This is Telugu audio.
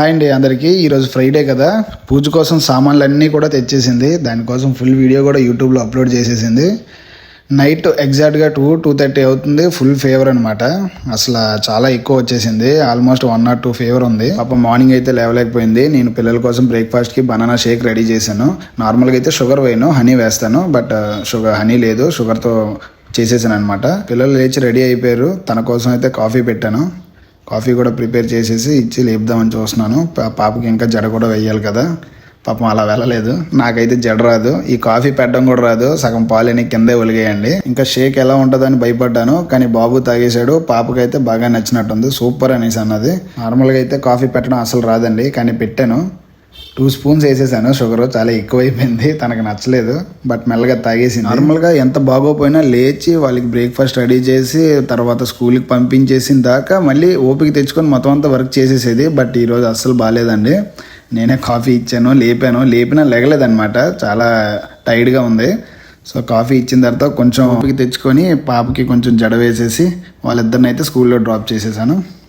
హాయ్ అండి అందరికీ. ఈరోజు ఫ్రైడే కదా. పూజ కోసం సామాన్లు అన్నీ కూడా తెచ్చేసింది. దానికోసం ఫుల్ వీడియో కూడా యూట్యూబ్లో అప్లోడ్ చేసేసింది. నైట్ ఎగ్జాక్ట్గా టూ టూ థర్టీ అవుతుంది. ఫుల్ ఫేవర్ అనమాట అసలు చాలా ఎక్కువ వచ్చేసింది. Almost one not two favour ఉంది. పాప మార్నింగ్ అయితే లేవలేకపోయింది. నేను పిల్లల కోసం బ్రేక్ఫాస్ట్కి బనానా షేక్ రెడీ చేశాను. నార్మల్గా అయితే షుగర్ వేయను హనీ వేస్తాను. బట్ షుగర్ హనీ లేదు. షుగర్తో చేసేసాను అనమాట పిల్లలు లేచి రెడీ అయిపోయారు. తన కోసం అయితే కాఫీ పెట్టాను. కాఫీ కూడా ప్రిపేర్ చేసేసి ఇచ్చి లేపుదామని చూస్తున్నాను. పాపకి ఇంకా జడ కూడా వేయాలి కదా. పాపం అలా వెళ్ళలేదు. నాకైతే జడ రాదు. ఈ కాఫీ పెట్టడం కూడా రాదు. సగం పాలని కిందే ఒలిగేయండి. ఇంకా షేక్ ఎలా ఉంటుందని భయపడ్డాను కానీ బాబు తాగేశాడు. పాపకైతే బాగా నచ్చినట్టుంది. సూపర్ అనేసి అన్నది. నార్మల్గా అయితే కాఫీ పెట్టడం అసలు రాదండి కానీ పెట్టాను. టూ స్పూన్స్ వేసేసాను. షుగర్ చాలా ఎక్కువైపోయింది. తనకు నచ్చలేదు. బట్ మెల్లగా తాగేసి నార్మల్గా ఎంత బాగోపోయినా లేచి వాళ్ళకి బ్రేక్ఫాస్ట్ రెడీ చేసి తర్వాత స్కూల్కి పంపించేసిన దాకా మళ్ళీ ఓపిక తెచ్చుకొని మొత్తం అంతా వర్క్ చేసేసేది. బట్ ఈరోజు అస్సలు బాగాలేదండి. నేనే కాఫీ ఇచ్చాను లేపాను. లేపినా లెగలేదన్నమాట. చాలా టైర్డ్గా ఉంది. సో కాఫీ ఇచ్చిన తర్వాత కొంచెం ఓపిక తెచ్చుకొని పాపకి కొంచెం జడ వేసేసి వాళ్ళిద్దరిని అయితే స్కూల్లో డ్రాప్ చేసేసాను.